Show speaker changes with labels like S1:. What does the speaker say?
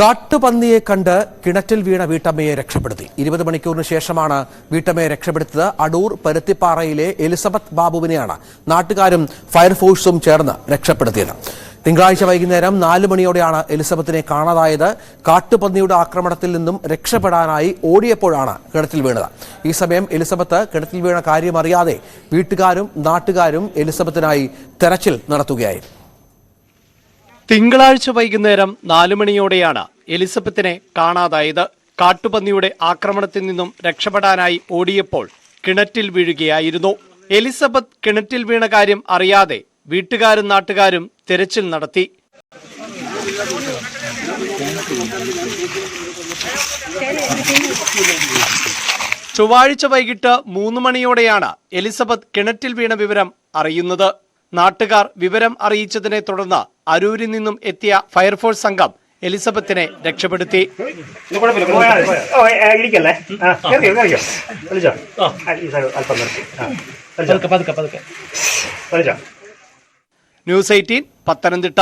S1: കാട്ടുപന്നിയെ കണ്ട് കിണറ്റിൽ വീണ വീട്ടമ്മയെ രക്ഷപ്പെടുത്തി. ഇരുപത് മണിക്കൂറിന് ശേഷമാണ് വീട്ടമ്മയെ രക്ഷപ്പെടുത്തിയത് അടൂർ പരുത്തിപ്പാറയിലെ എലിസബത്ത് ബാബുവിനെയാണ്. നാട്ടുകാരും ഫയർഫോഴ്സും ചേർന്ന് രക്ഷപ്പെടുത്തിയത്. തിങ്കളാഴ്ച വൈകുന്നേരം നാല് മണിയോടെയാണ് എലിസബത്തിനെ കാണാതായത്. കാട്ടുപന്നിയുടെ ആക്രമണത്തിൽ നിന്നും രക്ഷപ്പെടാനായി ഓടിയപ്പോഴാണ് കിണറ്റിൽ വീണത്. ഈ സമയം എലിസബത്ത് കിണറ്റിൽ വീണ കാര്യം അറിയാതെ വീട്ടുകാരും നാട്ടുകാരും എലിസബത്തിനായി തെരച്ചിൽ നടത്തുകയായിരുന്നു.
S2: തിങ്കളാഴ്ച വൈകുന്നേരം നാലു മണിയോടെയാണ് എലിസബത്തിനെ കാണാതായത്. കാട്ടുപന്നിയുടെ ആക്രമണത്തിൽ നിന്നും രക്ഷപ്പെടാനായി ഓടിയപ്പോൾ കിണറ്റിൽ വീഴുകയായിരുന്നു. എലിസബത്ത് കിണറ്റിൽ വീണ കാര്യം അറിയാതെ വീട്ടുകാരും നാട്ടുകാരും തിരച്ചിൽ നടത്തി. ചൊവ്വാഴ്ച വൈകിട്ട് മൂന്ന് മണിയോടെയാണ് എലിസബത്ത് കിണറ്റിൽ വീണ വിവരം അറിയുന്നത്. നാട്ടുകാർ വിവരം അറിയിച്ചതിനെ തുടർന്ന് അരൂരിൽ നിന്നും എത്തിയ ഫയർഫോഴ്സ് സംഘം എലിസബത്തിനെ രക്ഷപ്പെടുത്തി. News eighteen Pathanamthitta.